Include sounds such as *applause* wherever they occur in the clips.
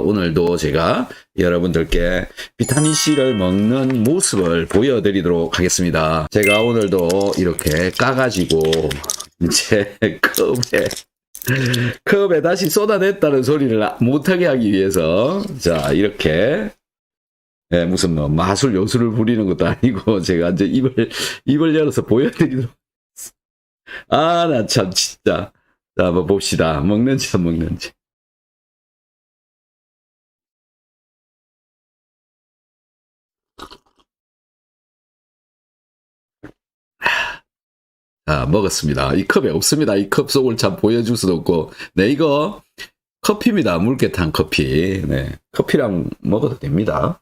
오늘도 제가 여러분들께 비타민C를 먹는 모습을 보여드리도록 하겠습니다. 제가 오늘도 이렇게 까가지고 제 *laughs* 컵에 컵에 다시 쏟아냈다는 소리를 못하게 하기 위해서 자 이렇게 예, 무슨 뭐 마술 요술을 부리는 것도 아니고 *laughs* 제가 이제 입을 입을 열어서 보여드리도록. 아 나 참 진짜. 자 한번 봅시다. 먹는지 안 먹는지 아, 먹었습니다. 이 컵에 없습니다. 이 컵 속을 참 보여줄 수도 없고. 네, 이거 커피입니다. 물개탄 커피. 네, 커피랑 먹어도 됩니다.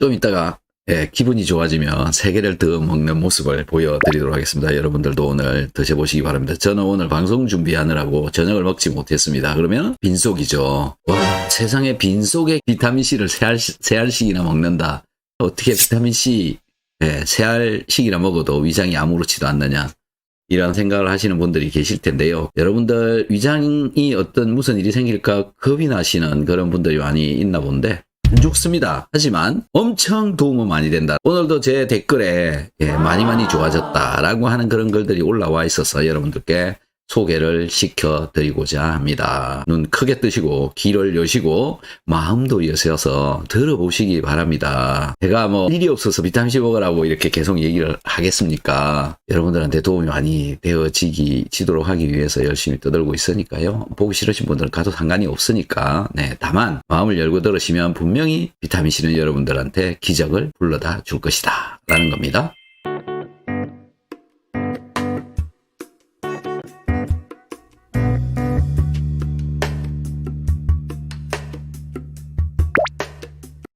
좀 이따가 예, 기분이 좋아지면 세 개를 더 먹는 모습을 보여드리도록 하겠습니다. 여러분들도 오늘 드셔보시기 바랍니다. 저는 오늘 방송 준비하느라고 저녁을 먹지 못했습니다. 그러면 빈속이죠. 와, 세상에 빈속에 비타민C를 세, 알, 세 알씩이나 먹는다. 어떻게 비타민C 예, 세 알씩이나 먹어도 위장이 아무렇지도 않느냐. 이런 생각을 하시는 분들이 계실 텐데요. 여러분들 위장이 어떤 무슨 일이 생길까 겁이 나시는 그런 분들이 많이 있나 본데 안 좋습니다. 하지만 엄청 도움은 많이 된다. 오늘도 제 댓글에 예, 많이 많이 좋아졌다라고 하는 그런 글들이 올라와 있어서 여러분들께 소개를 시켜드리고자 합니다. 눈 크게 뜨시고 귀를 여시고 마음도 여셔서 들어보시기 바랍니다. 제가 뭐 일이 없어서 비타민C 먹으라고 이렇게 계속 얘기를 하겠습니까? 여러분들한테 도움이 많이 되어지기 지도록 하기 위해서 열심히 떠들고 있으니까요. 보기 싫으신 분들은 가도 상관이 없으니까 네 다만 마음을 열고 들으시면 분명히 비타민C는 여러분들한테 기적을 불러다 줄 것이다 라는 겁니다.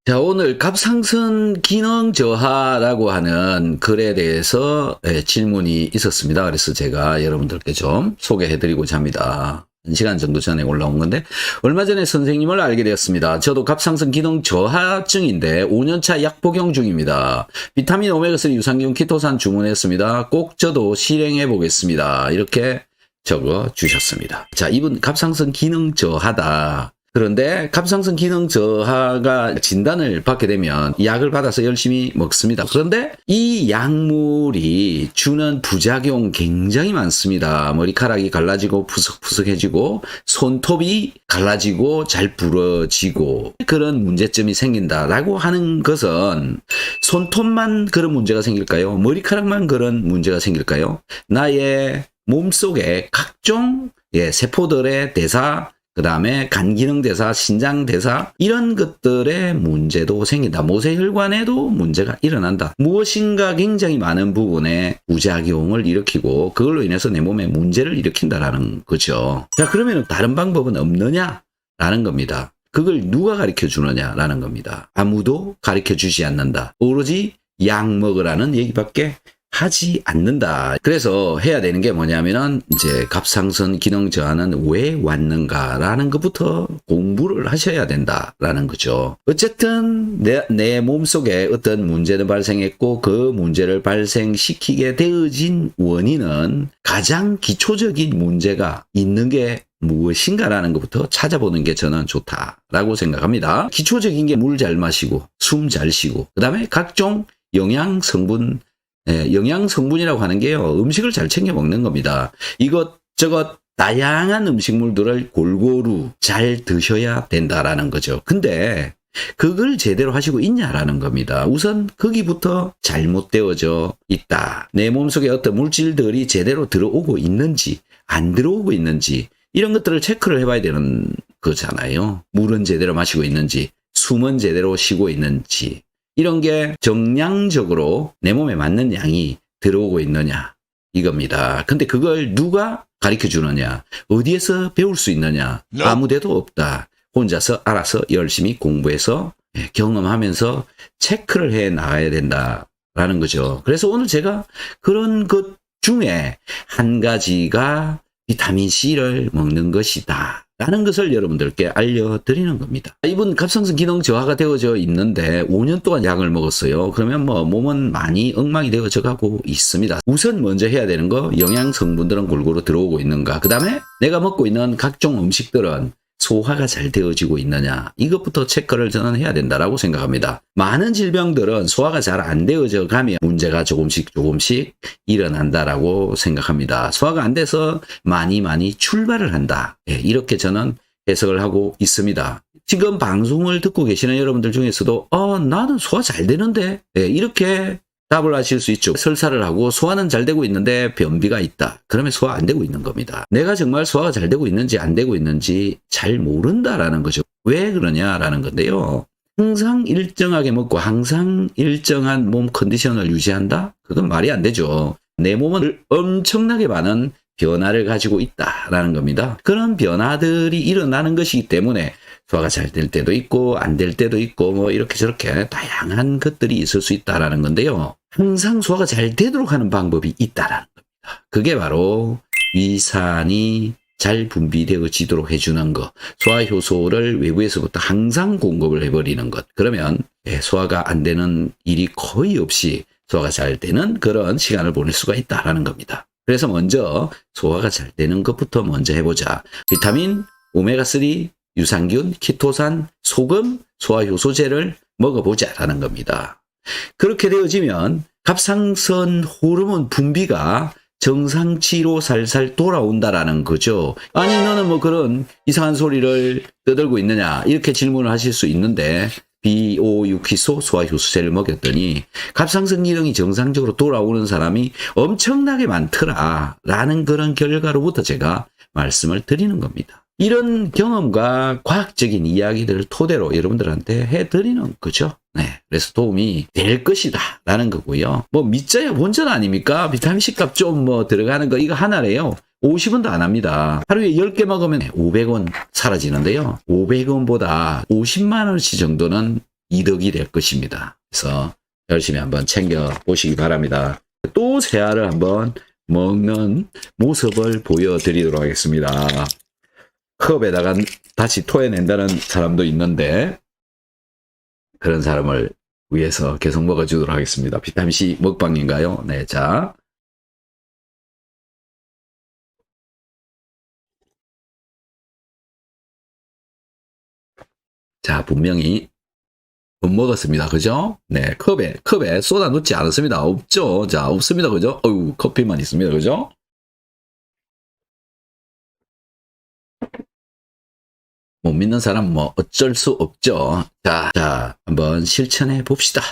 자, 오늘 갑상선 기능 저하라고 하는 글에 대해서 예, 질문이 있었습니다. 그래서 제가 여러분들께 좀 소개해드리고자 합니다. 한 시간 정도 전에 올라온 건데, 얼마 전에 선생님을 알게 되었습니다. 저도 갑상선 기능 저하증인데 5년차 약 복용 중입니다. 비타민 오메가3 유산균 키토산 주문했습니다. 꼭 저도 실행해 보겠습니다. 이렇게 적어 주셨습니다. 자, 이분 갑상선 기능 저하다. 그런데 갑상선 기능 저하가 진단을 받게 되면 약을 받아서 열심히 먹습니다. 그런데 이 약물이 주는 부작용 굉장히 많습니다. 머리카락이 갈라지고 푸석푸석해지고 손톱이 갈라지고 잘 부러지고 그런 문제점이 생긴다라고 하는 것은 손톱만 그런 문제가 생길까요? 머리카락만 그런 문제가 생길까요? 나의 몸속에 각종 예, 세포들의 대사 그 다음에 간 기능 대사, 신장 대사 이런 것들의 문제도 생긴다. 모세혈관에도 문제가 일어난다. 무엇인가 굉장히 많은 부분에 부작용을 일으키고 그걸로 인해서 내 몸에 문제를 일으킨다라는 거죠. 자 그러면 다른 방법은 없느냐 라는 겁니다. 그걸 누가 가르쳐 주느냐라는 겁니다. 아무도 가르쳐 주지 않는다. 오로지 약 먹으라는 얘기밖에 하지 않는다. 그래서 해야 되는 게 뭐냐면은 이제 갑상선 기능 저하는 왜 왔는가라는 것부터 공부를 하셔야 된다라는 거죠. 어쨌든 내, 내 몸속에 어떤 문제는 발생했고 그 문제를 발생시키게 되어진 원인은 가장 기초적인 문제가 있는 게 무엇인가라는 것부터 찾아보는 게 저는 좋다라고 생각합니다. 기초적인 게 물 잘 마시고 숨 잘 쉬고 그 다음에 각종 영양 성분 예, 영양 성분이라고 하는 게요. 음식을 잘 챙겨 먹는 겁니다. 이것저것 다양한 음식물들을 골고루 잘 드셔야 된다라는 거죠. 근데 그걸 제대로 하시고 있냐라는 겁니다. 우선 거기부터 잘못되어져 있다. 내 몸속에 어떤 물질들이 제대로 들어오고 있는지 안 들어오고 있는지 이런 것들을 체크를 해봐야 되는 거잖아요. 물은 제대로 마시고 있는지 숨은 제대로 쉬고 있는지 이런 게 정량적으로 내 몸에 맞는 양이 들어오고 있느냐 이겁니다. 근데 그걸 누가 가르쳐 주느냐 어디에서 배울 수 있느냐 아무데도 없다. 혼자서 알아서 열심히 공부해서 예, 경험하면서 체크를 해 나가야 된다라는 거죠. 그래서 오늘 제가 그런 것 중에 한 가지가 비타민 C를 먹는 것이다. 라는 것을 여러분들께 알려드리는 겁니다. 이분 갑상선 기능 저하가 되어져 있는데 5년 동안 약을 먹었어요. 그러면 뭐 몸은 많이 엉망이 되어져 가고 있습니다. 우선 먼저 해야 되는 거 영양 성분들은 골고루 들어오고 있는가. 그 다음에 내가 먹고 있는 각종 음식들은 소화가 잘 되어지고 있느냐 이것부터 체크를 저는 해야 된다라고 생각합니다. 많은 질병들은 소화가 잘 안 되어져 가면 문제가 조금씩 조금씩 일어난다라고 생각합니다. 소화가 안 돼서 많이 많이 출발을 한다. 예, 이렇게 저는 해석을 하고 있습니다. 지금 방송을 듣고 계시는 여러분들 중에서도 어 나는 소화 잘 되는데 예, 이렇게 답을 하실 수 있죠. 설사를 하고 소화는 잘 되고 있는데 변비가 있다. 그러면 소화 안 되고 있는 겁니다. 내가 정말 소화가 잘 되고 있는지 안 되고 있는지 잘 모른다라는 거죠. 왜 그러냐라는 건데요. 항상 일정하게 먹고 항상 일정한 몸 컨디션을 유지한다? 그건 말이 안 되죠. 내 몸은 엄청나게 많은 변화를 가지고 있다라는 겁니다. 그런 변화들이 일어나는 것이기 때문에 소화가 잘 될 때도 있고 안 될 때도 있고 뭐 이렇게 저렇게 다양한 것들이 있을 수 있다라는 건데요. 항상 소화가 잘 되도록 하는 방법이 있다라는 겁니다. 그게 바로 위산이 잘 분비되어지도록 해주는 것, 소화 효소를 외부에서부터 항상 공급을 해버리는 것. 그러면 예, 소화가 안 되는 일이 거의 없이 소화가 잘 되는 그런 시간을 보낼 수가 있다라는 겁니다. 그래서 먼저 소화가 잘 되는 것부터 먼저 해보자. 비타민, 오메가3, 유산균, 키토산, 소금, 소화효소제를 먹어보자라는 겁니다. 그렇게 되어지면 갑상선 호르몬 분비가 정상치로 살살 돌아온다라는 거죠. 아니 너는 뭐 그런 이상한 소리를 떠들고 있느냐 이렇게 질문을 하실 수 있는데 비오유키소 소화효소제를 먹였더니 갑상선 기능이 정상적으로 돌아오는 사람이 엄청나게 많더라라는 그런 결과로부터 제가 말씀을 드리는 겁니다. 이런 경험과 과학적인 이야기들을 토대로 여러분들한테 해드리는 거죠. 네. 그래서 도움이 될 것이다. 라는 거고요. 뭐, 믿자야 본전 아닙니까? 비타민C 값 좀 뭐 들어가는 거, 이거 하나래요. 50원도 안 합니다. 하루에 10개 먹으면 500원 사라지는데요. 500원보다 50만원치 정도는 이득이 될 것입니다. 그래서 열심히 한번 챙겨 보시기 바랍니다. 또 새알을 한번 먹는 모습을 보여드리도록 하겠습니다. 컵에다가 다시 토해낸다는 사람도 있는데 그런 사람을 위해서 계속 먹어주도록 하겠습니다. 비타민C 먹방인가요? 네, 자. 자, 분명히 못 먹었습니다. 그죠? 네, 컵에, 컵에 쏟아 놓지 않았습니다. 없죠? 자, 없습니다. 그죠? 어유 커피만 있습니다. 그죠? 못 믿는 사람 뭐 어쩔 수 없죠. 자, 자, 한번 실천해 봅시다.